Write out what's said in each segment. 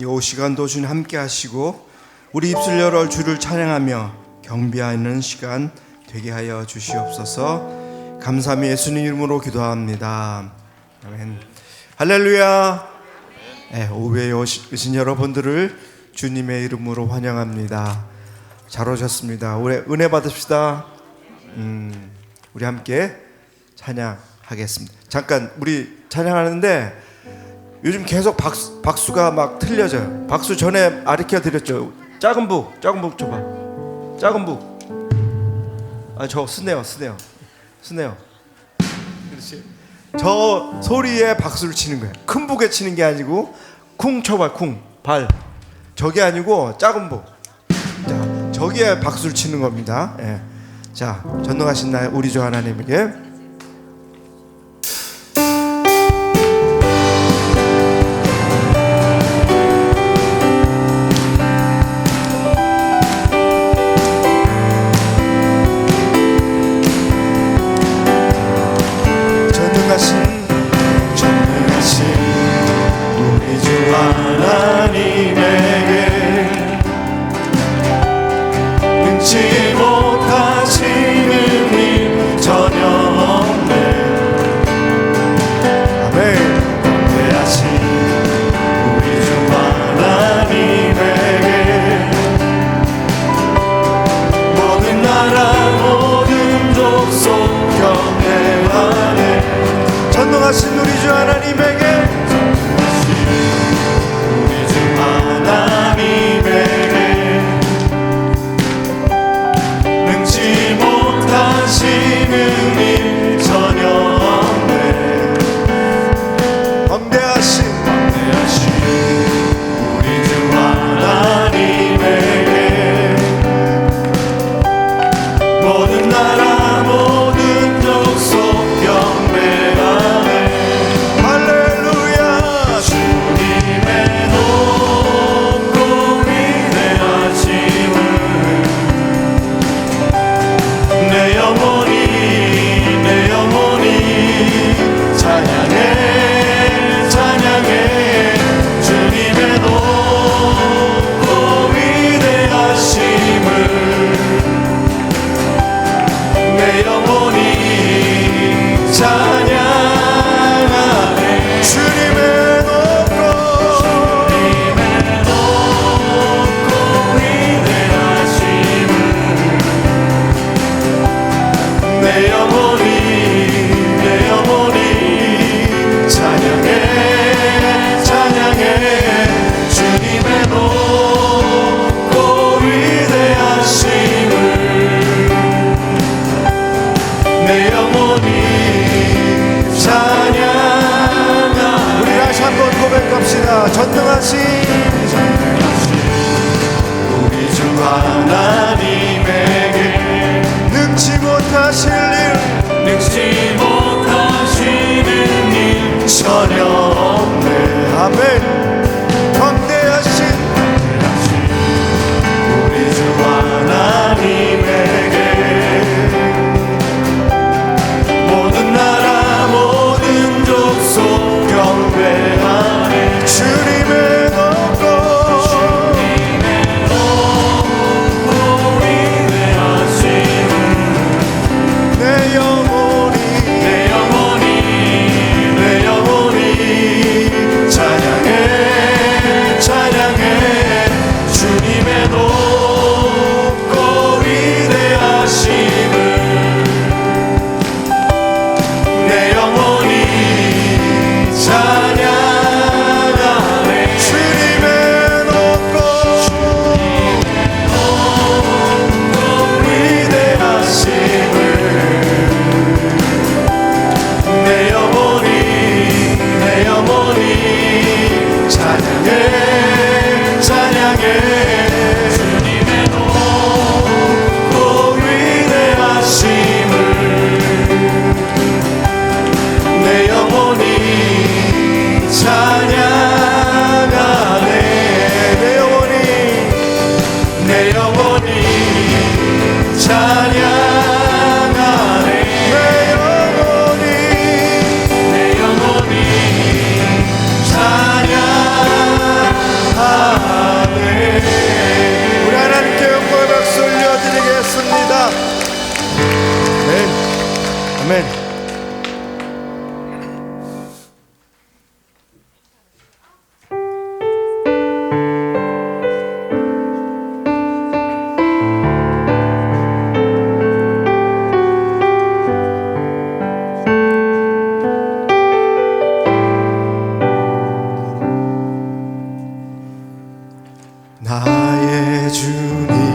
이 시간도 주님 함께 하시고 우리 입술 열어 주를 찬양하며 경배하는 시간 되게 하여 주시옵소서. 감사함이 예수님 이름으로 기도합니다. 아멘. 할렐루야. 네, 오후에 오신 여러분들을 주님의 이름으로 환영합니다. 잘 오셨습니다. 우리 은혜 받읍시다. 음, 우리 함께 찬양하겠습니다. 잠깐 우리 찬양하는데 요즘 계속 박수, 박수가 막 틀려져요. 박수 전에 아르켜 드렸죠. 작은 북, 작은 북 줘봐. 작은 북. 아저 스네어, 스네어, 스네어. 그렇지. 저 소리에 박수를 치는 거예요. 큰 북에 치는 게 아니고 쿵 쳐봐, 쿵 발. 저게 아니고 작은 북. 자, 저기에 박수를 치는 겁니다. 예. 자, 전능하신 나의 우리 주 하나님에게 아 necesaria. 나의 주님.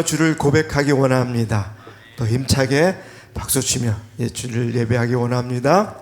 열어 주를 고백하기 원합니다. 더 힘차게 박수치며 예, 주를 예배하기 원합니다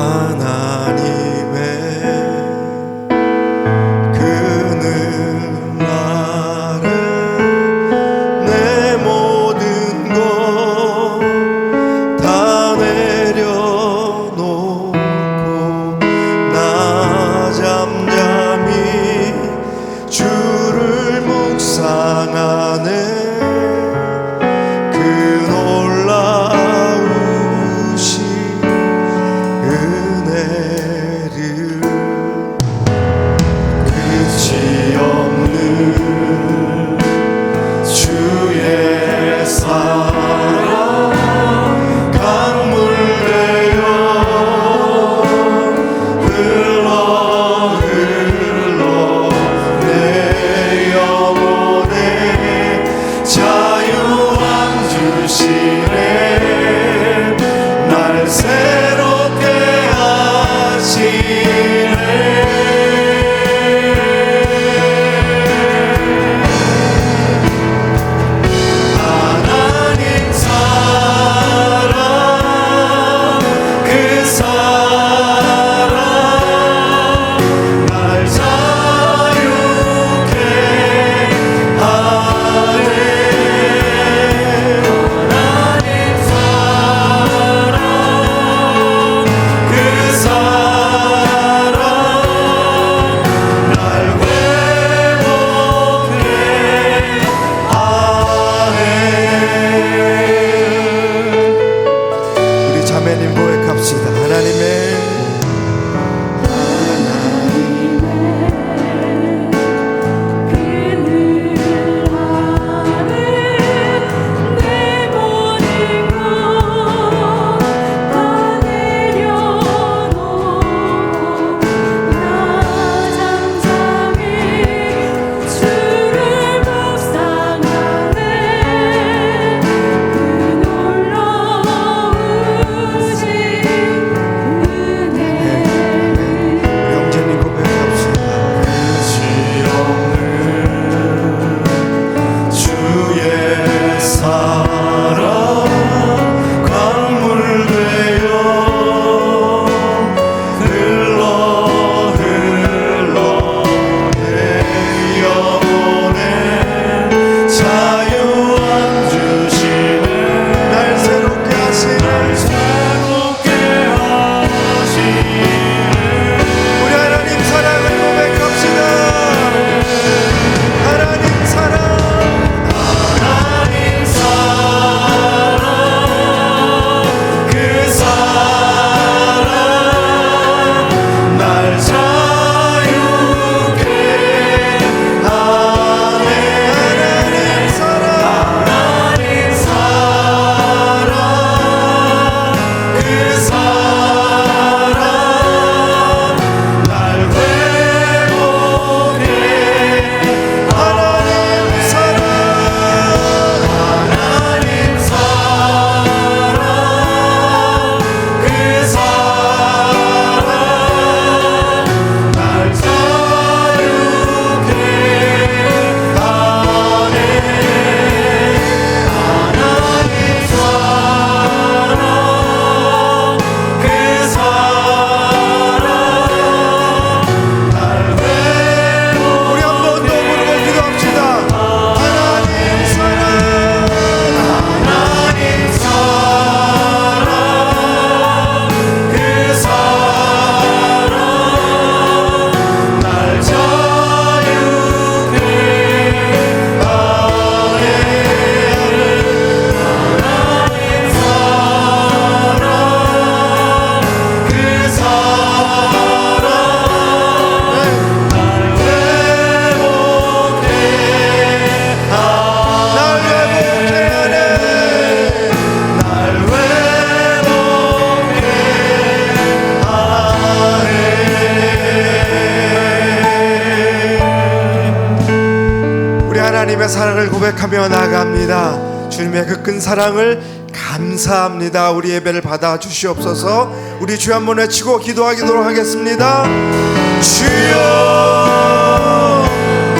Aman 사랑을 감사합니다. 우리 예배를 받아 주시옵소서. 우리 주 한번 외치고 기도하기도 하겠습니다. 주여.